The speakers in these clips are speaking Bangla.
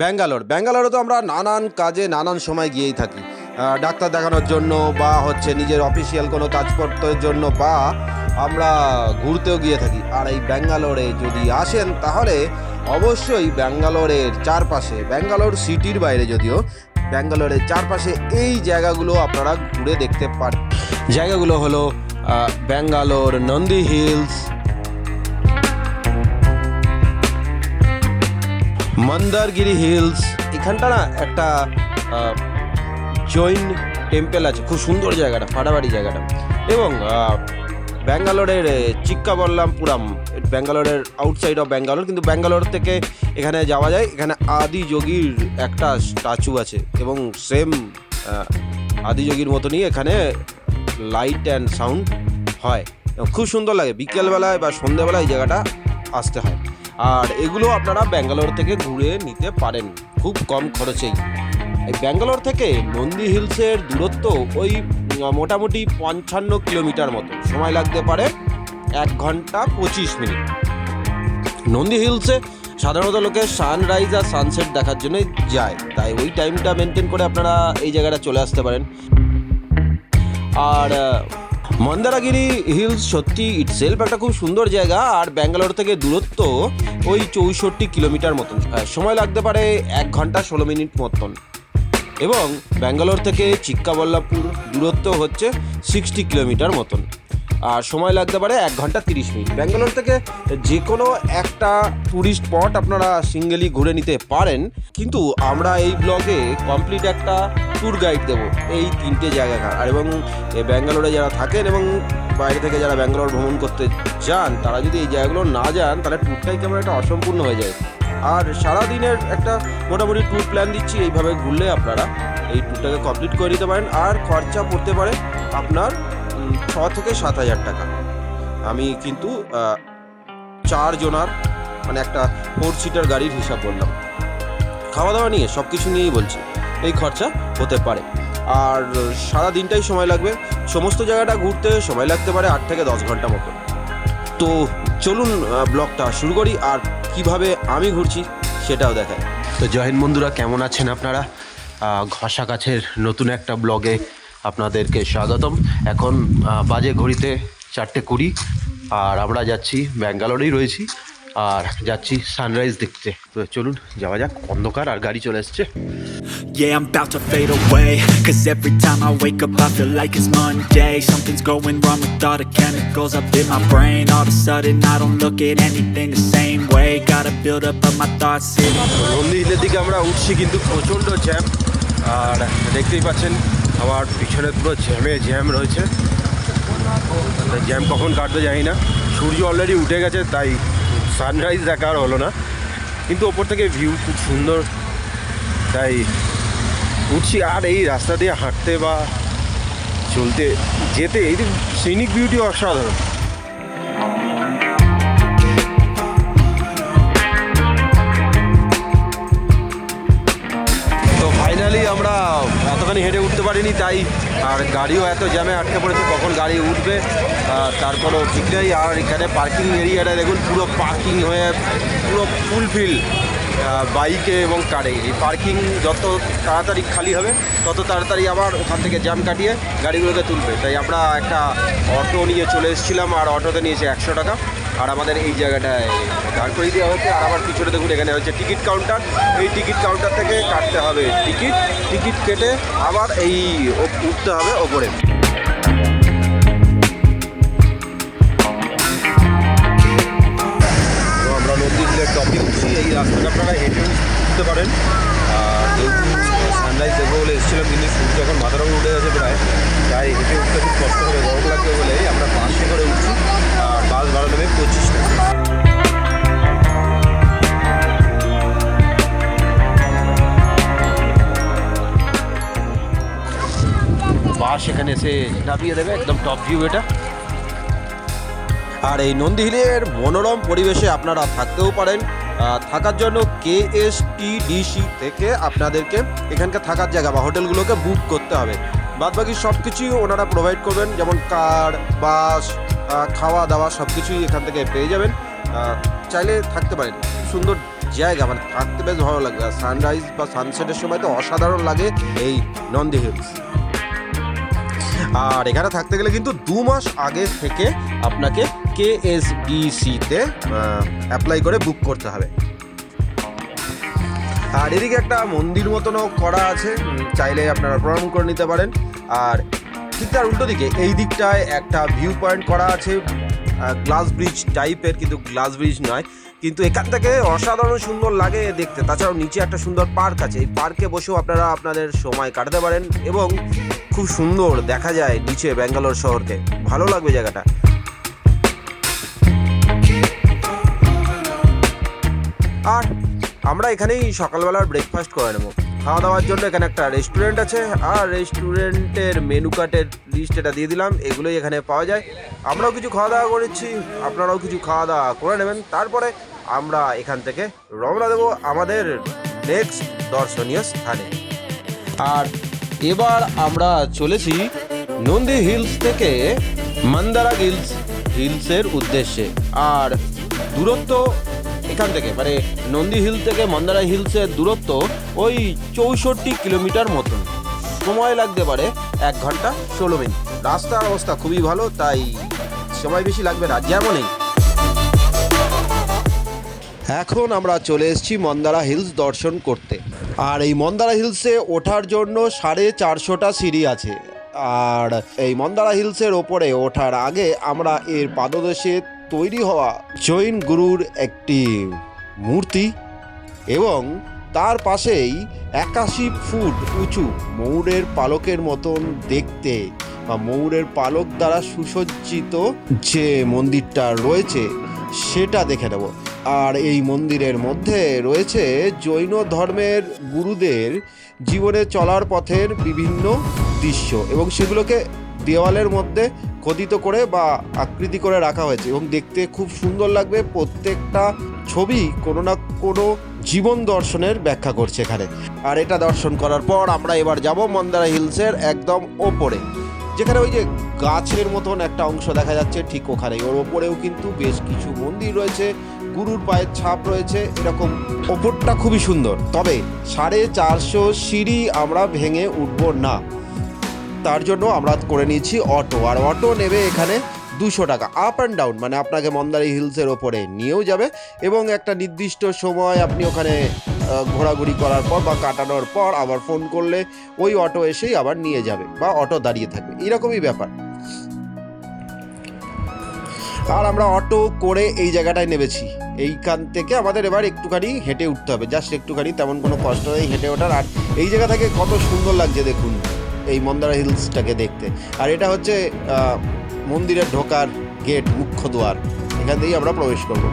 ব্যাঙ্গালোর। ব্যাঙ্গালোরে তো আমরা নানান কাজে নানান সময় গিয়েই থাকি। ডাক্তার দেখানোর জন্য বা হচ্ছে নিজের অফিসিয়াল কোনো কাজপত্রের জন্য বা আমরা ঘুরতেও গিয়ে থাকি। আর এই ব্যাঙ্গালোরে যদি আসেন তাহলে অবশ্যই ব্যাঙ্গালোরের চারপাশে, ব্যাঙ্গালোর সিটির বাইরে যদিও, ব্যাঙ্গালোরের চারপাশে এই জায়গাগুলো আপনারা ঘুরে দেখতে পারেন জায়গাগুলো হলো ব্যাঙ্গালোর নন্দী হিলস মন্দারগিরি হিলস। এখানটা না একটা জৈন টেম্পেল আছে, খুব সুন্দর জায়গাটা ফাটাফাটি জায়গাটা। এবং ব্যাঙ্গালোরের চিক্কাবল্লামপুরাম ব্যাঙ্গালোরের আউটসাইড অফ ব্যাঙ্গালোর, কিন্তু ব্যাঙ্গালোর থেকে এখানে যাওয়া যায়। এখানে আদি যোগীর একটা স্ট্যাচু আছে এবং সেম আদি যোগীর মতনই এখানে লাইট অ্যান্ড সাউন্ড হয়। খুব সুন্দর লাগে। বিকেলবেলায় বা সন্ধ্যেবেলায় এই জায়গাটা আসতে হয়। আর এগুলো আপনারা ব্যাঙ্গালোর থেকে ঘুরে নিতে পারেন, খুব কম খরচেই। এই ব্যাঙ্গালোর থেকে নন্দী হিলসের দূরত্ব ওই মোটামুটি পঞ্চান্ন কিলোমিটার মতো। সময় লাগতে পারে এক ঘণ্টা পঁচিশ মিনিট। নন্দী হিলসে সাধারণত লোকে সানরাইজ আর সানসেট দেখার জন্যই যায়। তাই ওই টাইমটা মেনটেন করে আপনারা এই জায়গাটা চলে আসতে পারেন। আর মন্দারাগিরি হিলস সত্যি ইটসেলফ একটা খুব সুন্দর জায়গা, আর ব্যাঙ্গালোর থেকে দূরত্ব ওই চৌষট্টি কিলোমিটার মতন। সময় লাগতে পারে এক ঘণ্টা ষোলো মিনিট মতন। এবং ব্যাঙ্গালোর থেকে চিক্কাবল্লাপুর দূরত্ব হচ্ছে সিক্সটি কিলোমিটার মতন। আর সময় লাগতে পারে এক ঘণ্টা তিরিশ মিনিট। ব্যাঙ্গালোর থেকে যে কোনো একটা ট্যুরিস্ট স্পট আপনারা সিঙ্গেলি ঘুরে নিতে পারেন, কিন্তু আমরা এই ব্লগে কমপ্লিট একটা ট্যুর গাইড দেবো এই তিনটে জায়গাকার আর এবং ব্যাঙ্গালোরে যারা থাকেন এবং বাইরে থেকে যারা ব্যাঙ্গালোর ভ্রমণ করতে যান, তারা যদি এই জায়গাগুলো না যান, তাহলে ট্যুরটাই কেমন একটা অসম্পূর্ণ হয়ে যায়। আর সারা দিনের একটা মোটামুটি ট্যুর প্ল্যান দিচ্ছি, এইভাবে ঘুরলে আপনারা এই ট্যুরটাকে কমপ্লিট করে দিতে পারেন। আর খরচা পড়তে পারে আপনার ছ থেকে সাত হাজার টাকা। আমি কিন্তু আহ, চার জনার মানে একটা ফোর সিটার গাড়ির হিসাব বললাম। খাওয়া দাওয়া নিয়ে সব কিছু নিয়েই বলছি এই খরচা হতে পারে। আর সারা দিনটাই সময় লাগবে সমস্ত জায়গাটা ঘুরতে সময় লাগতে পারে আট থেকে দশ ঘণ্টা মতো। তো চলুন ব্লগটা শুরু করি আর কীভাবে আমি ঘুরছি সেটাও দেখায় তো জয় হিন্দ বন্ধুরা কেমন আছেন আপনারা? ঘষা গাছের নতুন একটা ব্লগে আপনাদেরকে স্বাগতম এখন বাজে ঘড়িতে চারটে কুড়ি আর আমরা যাচ্ছি ব্যাঙ্গালোরেই রয়েছি আর যাচ্ছি সানরাইজ দেখতে তো চলুন যাওয়া যাক অন্ধকার আর গাড়ি চলে এসছে Yeah, I'm about to fade away Cause every time I wake up I feel like it's Monday Something's going wrong with all the chemicals up in my brain All of a sudden I don't look at anything the same way Gotta build up of my thoughts sitting Nandi দিকে আমরা উঠছি কিন্তু প্রচণ্ড জ্যাম আর দেখতেই পাচ্ছেন আমার পিছনে পুরো জ্যামে জ্যাম রয়েছে। জ্যাম কখন কাটতে জানি না। সূর্য অলরেডি উঠে গেছে, তাই সানরাইজ দেখা আর হলো না। কিন্তু ওপর থেকে ভিউ খুব সুন্দর। তাই উঠছি আর এই রাস্তা দিয়ে হাঁটতে বা চলতে যেতে, এই সিনিক বিউটি অসাধারণ। এতখানি হেঁটে উঠতে পারিনি তাই আর গাড়িও এত জ্যামে আটকে পড়েছে কখন গাড়ি উঠবে আহ, তার ঠিক নেই আর এখানে পার্কিং এরিয়াটা দেখুন পুরো পার্কিং হয়ে পুরো ফুলফিল বাইকে এবং কারে এই পার্কিং যত তাড়াতাড়ি খালি হবে তত তাড়াতাড়ি আবার ওখান থেকে জ্যাম কাটিয়ে গাড়িগুলোকে তুলবে। তাই আমরা একটা অটো নিয়ে চলে এসেছিলাম আর অটোতে নিয়েছে একশো টাকা। আর আমাদের এই জায়গাটায় দাঁড় করিয়ে দেওয়া হচ্ছে আর আবার পিছনে দেখুন এখানে হচ্ছে টিকিট কাউন্টার এই টিকিট কাউন্টার থেকে কাটতে হবে টিকিট টিকিট কেটে আবার এই উঠতে হবে ওপরে। আমরা নদী হিলের টপিক উঠছি এই রাস্তাটা আপনারা হেঁটে উঠতে পারেন। সানরাইজ দেখব বলে এসেছিলাম কিন্তু সূর্য যখন মাথার উপর উঠে গেছে প্রায়, তাই হেঁটে উঠতে খুব কষ্ট হবে। গরম লাগবে বলে আমরা বাসে করে উঠছি, আর বাস ভাড়া নেবে পঁচিশ টাকা। বাস এখানে এসে নামিয়ে দেবে, একদম টপ ভিউ এটা। আর এই নন্দী হিলের মনোরম পরিবেশে আপনারা থাকতেও পারেন। থাকার জন্য কে এস টি ডিসি থেকে আপনাদেরকে এখানকার থাকার জায়গা বা হোটেলগুলোকে বুক করতে হবে। বাদ বাকি সব কিছুই ওনারা প্রোভাইড করবেন, যেমন কার, বাস খাওয়া দাওয়া সব কিছুই এখান থেকে পেয়ে যাবেন। চাইলে থাকতে পারেন। সুন্দর জায়গা মানে থাকতে বেশ ভালো লাগবে। সানরাইজ বা সানসেটের সময় তো অসাধারণ লাগে এই নন্দী হিলস আর এখানে থাকতে গেলে কিন্তু দু মাস আগে থেকে আপনাকে কে এস ডিসিতে অ্যাপ্লাই করে বুক করতে হবে। আর এদিকে একটা মন্দির মতনও করা আছে চাইলে আপনারা প্রণাম করে নিতে পারেন। আর ঠিক তার উল্টো দিকে, এই দিকটায় একটা ভিউ পয়েন্ট করা আছে গ্লাস ব্রিজ টাইপের কিন্তু গ্লাস ব্রিজ নয়। কিন্তু এখান থেকে অসাধারণ সুন্দর লাগে দেখতে। তাছাড়াও নিচে একটা সুন্দর পার্ক আছে। এই পার্কে বসেও আপনারা আপনাদের সময় কাটাতে পারেন এবং খুব সুন্দর, দেখা যায় নিচে ব্যাঙ্গালোর শহরকে। ভালো লাগবে জায়গাটা। আর আমরা এখানেই সকালবেলার ব্রেকফাস্ট করে নেব। খাওয়া দাওয়ার জন্য এখানে একটা রেস্টুরেন্ট আছে, আর রেস্টুরেন্টের মেনু কার্ডের লিস্ট এটা দিয়ে দিলাম, এগুলোই এখানে পাওয়া যায়। আমরাও কিছু খাওয়া দাওয়া করেছি, আপনারাও কিছু খাওয়া দাওয়া করে নেবেন। তারপরে আমরা এখান থেকে রওনা দেবো আমাদের নেক্সট দর্শনীয় স্থানে। আর এবার আমরা চলেছি নন্দী হিলস থেকে মন্দারা হিলস হিলসের উদ্দেশ্যে। আর দূরত্ব এখান থেকে মানে নন্দী হিল থেকে মন্দারা হিলসের দূরত্ব ওই চৌষট্টি কিলোমিটার মতন। সময় লাগতে পারে এক ঘণ্টা ষোলো মিনিট। রাস্তার অবস্থা খুবই ভালো তাই সময় বেশি লাগবে না যেমনই এখন আমরা চলে এসেছি মন্দারা হিলস দর্শন করতে। আর এই মন্দারা হিলসে ওঠার জন্য সাড়ে চারশোটা সিঁড়ি আছে। আর এই মন্দারা হিলসের ওপরে ওঠার আগে আমরা এর পাদদেশে তৈরি হওয়া জৈন গুরুর একটি মূর্তি এবং তার পাশেই একাশি ফুট উঁচু ময়ূরের পালকের মতন দেখতে বা ময়ূরের পালক দ্বারা সুসজ্জিত যে মন্দিরটা রয়েছে, সেটা দেখে নেব। আর এই মন্দিরের মধ্যে রয়েছে জৈন ধর্মের গুরুদের জীবনে চলার পথের বিভিন্ন দৃশ্য এবং সেগুলোকে দেওয়ালের মধ্যে খোদিত করে বা আকৃতি করে রাখা হয়েছে এবং দেখতে খুব সুন্দর লাগবে। প্রত্যেকটা ছবি কোনো না কোনো জীবন দর্শনের ব্যাখ্যা করছে এখানে। আর এটা দর্শন করার পর আমরা এবার যাব মন্দারা হিলসের একদম ওপরে, যেখানে ওই যে গাছের মতন একটা অংশ দেখা যাচ্ছে ঠিক ওখানে ওর ওপরেও কিন্তু বেশ কিছু মন্দির রয়েছে। গুরুর পায়ের ছাপ রয়েছে, এরকম ওপরটা খুবই সুন্দর। তবে সাড়ে চারশো সিঁড়ি আমরা ভেঙে উঠবো না। তার জন্য আমরা করে নিয়েছি অটো। আর অটো নেবে এখানে দুশো টাকা আপ অ্যান্ড ডাউন মানে আপনাকে মন্দারি হিলসের ওপরে নিয়েও যাবে এবং একটা নির্দিষ্ট সময় আপনি ওখানে ঘোরাঘুরি করার পর বা কাটানোর পর আবার ফোন করলে ওই অটো এসেই আবার নিয়ে যাবে বা অটো দাঁড়িয়ে থাকবে। এরকমই ব্যাপার। আর আমরা অটো করে এই জায়গাটায় নেমেছি। এইখান থেকে আমাদের এবার একটুখানি হেঁটে উঠতে হবে। জাস্ট একটুখানি তেমন কোনো কষ্ট নেই হেঁটে ওঠার। আর এই জায়গা থেকে কত সুন্দর লাগছে দেখুন, এই মন্দারা হিলসটাকে দেখতে। আর এটা হচ্ছে মন্দিরের ঢোকার গেট, মুখ্য দুয়ার। এখান থেকেই আমরা প্রবেশ করব।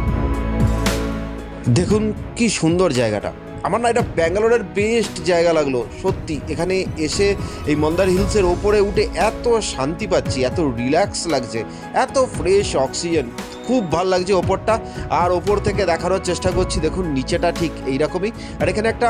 দেখুন কি সুন্দর জায়গাটা। আমার না এটা ব্যাঙ্গালোরের বেস্ট জায়গা লাগল, সত্যি। এখানে এসে এই মন্দার হিলসের ওপরে উঠে এত শান্তি পাচ্ছি, এত রিল্যাক্স লাগছে, এত ফ্রেশ অক্সিজেন খুব ভালো লাগছে ওপরটা। আর ওপর থেকে দেখানোর চেষ্টা করছি, দেখুন, নিচেটা ঠিক এইরকমই। আর এখানে একটা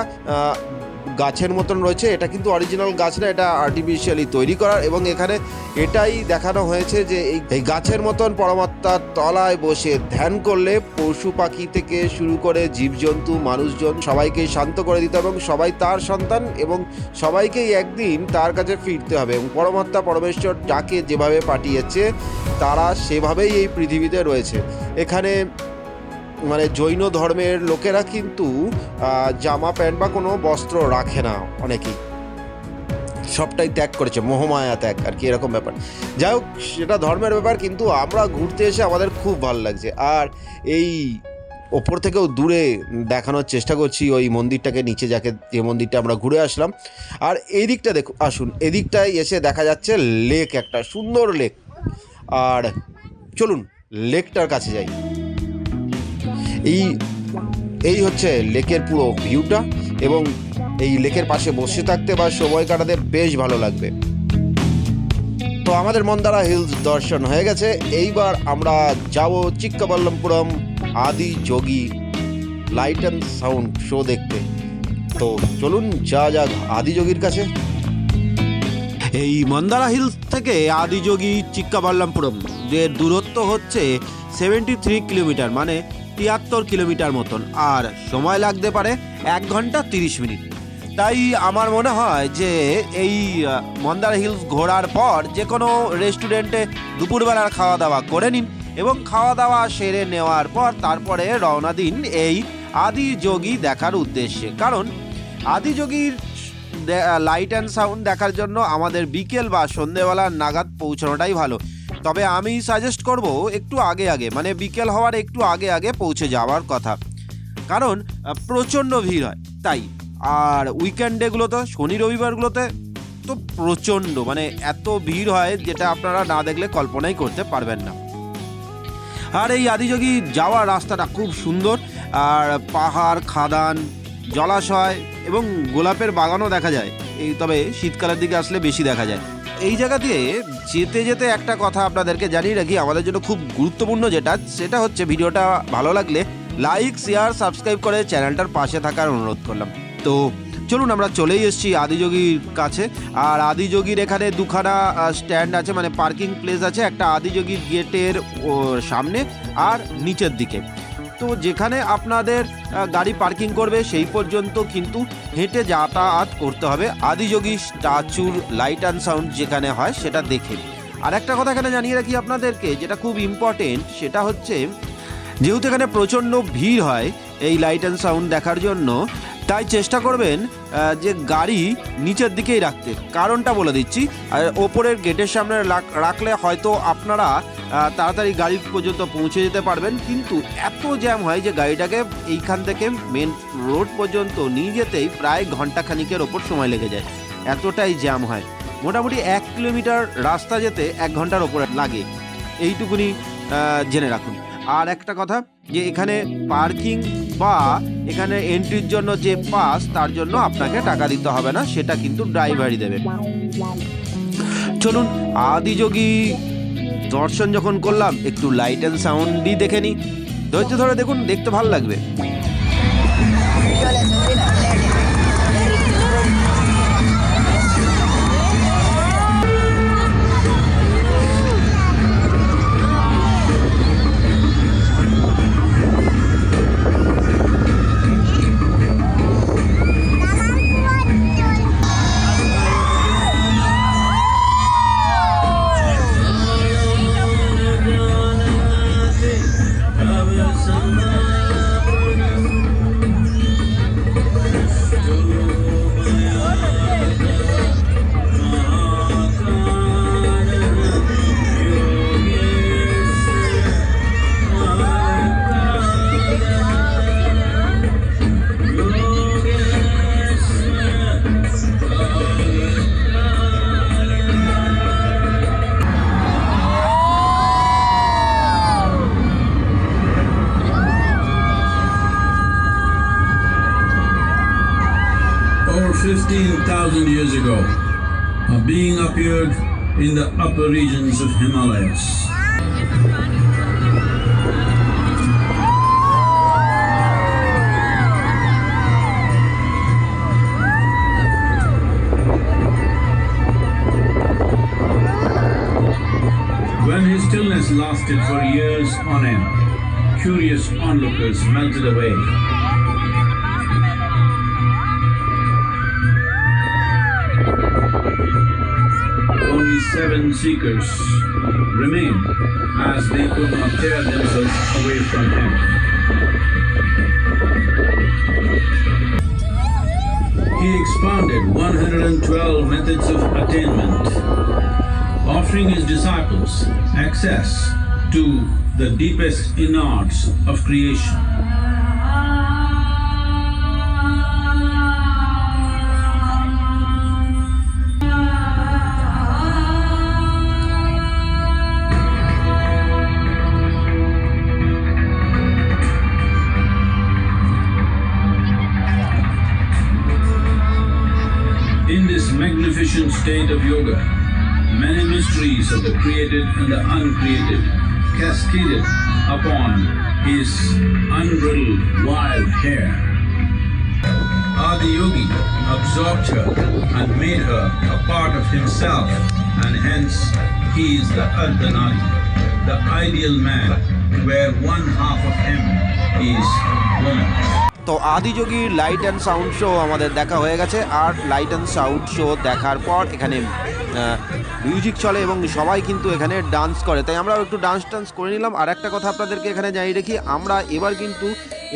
গাছের মতন রয়েছে, এটা কিন্তু অরিজিনাল গাছ না, এটা আর্টিফিশিয়ালি তৈরি করার এবং এখানে এটাই দেখানো হয়েছে যে এই গাছের মতন পরমাত্মার তলায় বসে ধ্যান করলে পশু পাখি থেকে শুরু করে জীবজন্তু, মানুষজন সবাইকে শান্ত করে দিতে হবে এবং সবাই তার সন্তান এবং সবাইকেই একদিন তার কাছে ফিরতে হবে এবং পরমাত্মা পরমেশ্বর যাকে যেভাবে পাঠিয়েছে, তারা সেভাবেই এই পৃথিবীতে রয়েছে। এখানে মানে জৈন ধর্মের লোকেরা কিন্তু জামা প্যান্ট বা কোনো বস্ত্র রাখে না অনেকেই। সবটাই ত্যাগ করেছে, মোহমায়া ত্যাগ, আর কি এরকম ব্যাপার। যাই হোক, সেটা ধর্মের ব্যাপার, কিন্তু আমরা ঘুরতে এসে আমাদের খুব ভালো লাগছে। আর এই ওপর থেকেও দূরে দেখানোর চেষ্টা করছি ওই মন্দিরটাকে, নিচে যাকে যে মন্দিরটা আমরা ঘুরে আসলাম। আর এই দিকটা দেখুন আসুন, এদিকটায় এসে দেখা যাচ্ছে লেক একটা, সুন্দর লেক। আর চলুন, লেকটার কাছে যাই। এই এই হচ্ছে লেকের পুরো ভিউটা এবং এই লেকের পাশে বসে থাকতে বা সময় কাটাতে বেশ ভালো লাগবে। তো আমাদের মন্দারা হিলস দর্শন হয়ে গেছে। এইবার আমরা যাব Chikkaballapuram Adi Yogi light and sound show দেখতে। তো চলুন যা যাক আদিযোগীর কাছে। এই মন্দারা হিলস থেকে আদিযোগী চিক্কাবাল্লামপুরম, যে দূরত্ব হচ্ছে সেভেন্টি থ্রি কিলোমিটার মানে তিয়াত্তর কিলোমিটার মতন। আর সময় লাগতে পারে এক ঘণ্টা তিরিশ মিনিট। তাই আমার মনে হয় যে এই মন্দার হিলস ঘোরার পর যে কোনো রেস্টুরেন্টে দুপুরবেলার খাওয়া দাওয়া করে নিন এবং খাওয়া দাওয়া সেরে নেওয়ার পর তারপরে রওনা দিন এই আদি যোগী দেখার উদ্দেশ্যে। কারণ আদি যোগীর লাইট অ্যান্ড সাউন্ড দেখার জন্য আমাদের বিকেল বা সন্ধেবেলা নাগাদ পৌঁছানোটাই ভালো। তবে আমি সাজেস্ট করব একটু আগে আগে মানে বিকেল হওয়ার একটু আগে আগে পৌঁছে যাওয়ার কথা। কারণ প্রচণ্ড ভিড় হয়, তাই। আর উইকেন্ডেগুলোতে শনি রবিবারগুলোতে তো প্রচণ্ড মানে এত ভিড় হয় যেটা আপনারা না দেখলে কল্পনাই করতে পারবেন না। আর এই আদিযোগী যাওয়ার রাস্তাটা খুব সুন্দর, আর পাহাড়, খাদান, জলাশয় এবং গোলাপের বাগানও দেখা যায়। এই তবে শীতকালের দিকে আসলে বেশি দেখা যায়। এই জায়গা দিয়ে যেতে যেতে একটা কথা আপনাদেরকে জানিয়ে রাখি, আমাদের জন্য খুব গুরুত্বপূর্ণ যেটা, সেটা হচ্ছে ভিডিওটা ভালো লাগলে লাইক শেয়ার সাবস্ক্রাইব করে চ্যানেলটার পাশে থাকার অনুরোধ করলাম। তো চলুন আমরা চলেই এসেছি আদিযোগীর কাছে। আর আদিযোগীর এখানে দুখানা স্ট্যান্ড আছে মানে পার্কিং প্লেস আছে, একটা আদিযোগীর গেটের সামনে আর নিচের দিকে। তো যেখানে আপনাদের গাড়ি পার্কিং করবে, সেই পর্যন্ত কিন্তু হেঁটে যাতায়াত করতে হবে। আদিযোগী স্ট্যাচুর লাইট অ্যান্ড সাউন্ড যেখানে হয়, সেটা দেখে আর একটা কথা এখানে জানিয়ে রাখি আপনাদেরকে, যেটা খুব ইম্পর্টেন্ট সেটা হচ্ছে, যেহেতু এখানে প্রচণ্ড ভিড় হয় এই লাইট অ্যান্ড সাউন্ড দেখার জন্য তাই চেষ্টা করবেন যে গাড়ি নিচের দিকেই রাখতে। কারণটা বলে দিচ্ছি, আর ওপরের গেটের সামনে রাখ- রাখলে হয়তো আপনারা তাড়াতাড়ি গাড়ি পর্যন্ত পৌঁছে যেতে পারবেন। কিন্তু এত জ্যাম হয় যে গাড়িটাকে এইখান থেকে মেন রোড পর্যন্ত নিয়ে যেতেই প্রায় ঘণ্টা খানিকের ওপর সময় লেগে যায়। এতটাই জ্যাম হয়। মোটামুটি এক কিলোমিটার রাস্তা যেতে এক ঘণ্টার ওপরে লাগে। এইটুকুনি জেনে রাখুন। আর একটা কথা, যে এখানে পার্কিং বা এখানে এন্ট্রির জন্য যে পাস তার জন্য আপনাকে টাকা দিতে হবে না, সেটা কিন্তু ড্রাইভারই দেবে। চলুন, আদিযোগী দর্শন যখন করলাম, একটু লাইট অ্যান্ড সাউন্ডই দেখে নিই। ধৈর্য ধরে দেখুন, দেখতে ভালো লাগবে। 15,000 years ago, a being appeared in the upper regions of Himalayas. When his stillness lasted for years on end, curious onlookers melted away. Only seven seekers remained as they could not tear themselves away from him. He expounded 112 methods of attainment, offering his disciples access to the deepest innards of creation. Magnificent state of yoga, many mysteries of the created and the uncreated cascaded upon his unbridled wild hair. Adi Yogi absorbed her and made her a part of himself, and hence he is the Ardhanari, the ideal man, where one half of him is woman. তো আদিযোগীর লাইট অ্যান্ড সাউন্ড শো আমাদের দেখা হয়ে গেছে। আর লাইট অ্যান্ড সাউন্ড শো দেখার পর এখানে মিউজিক চলে এবং সবাই কিন্তু এখানে ডান্স করে। তাই আমরাও একটু ডান্স টান্স করে নিলাম। আর একটা কথা আপনাদেরকে এখানে জানিয়ে রেখি, আমরা এবার কিন্তু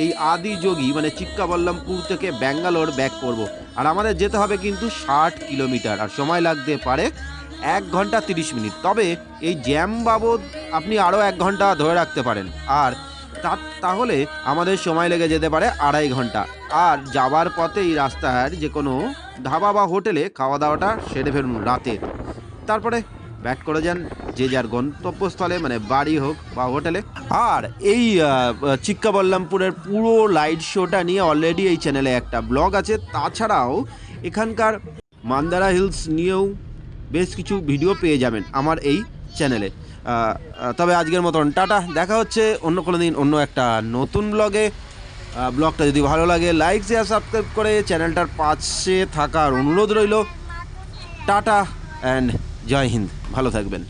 এই আদিযোগী মানে চিক্কাবল্লমপুর থেকে ব্যাঙ্গালোর ব্যাক করব। আর আমাদের যেতে হবে কিন্তু ষাট কিলোমিটার। আর সময় লাগতে পারে এক ঘণ্টা তিরিশ মিনিট। তবে এই জ্যাম বাবদ আপনি আরও এক ঘণ্টা ধরে রাখতে পারেন। আর তা তাহলে আমাদের সময় লেগে যেতে পারে আড়াই ঘণ্টা। আর যাবার পথে এই রাস্তার যে কোনো ধাবা বা হোটেলে খাওয়া দাওয়াটা সেরে ফেলুন রাতের তারপরে ব্যাক করে যান যে যার গন্তব্যস্থলে মানে বাড়ি হোক বা হোটেলে। আর এই চিক্কাবল্লামপুরের পুরো লাইট শোটা নিয়ে অলরেডি এই চ্যানেলে একটা ব্লগ আছে। তাছাড়াও এখানকার মান্দারা হিলস নিয়েও বেশ কিছু ভিডিও পেয়ে যাবেন আমার এই চ্যানেলে তবে আজকের মতন, টাটা। দেখা হচ্ছে অন্য কোনো দিন, অন্য একটা নতুন ব্লগে। ব্লগটা যদি ভালো লাগে, লাইক শেয়ার সাবস্ক্রাইব করে চ্যানেলটার পাশে থাকার অনুরোধ রইল। টাটা অ্যান্ড জয় হিন্দ। ভালো থাকবেন।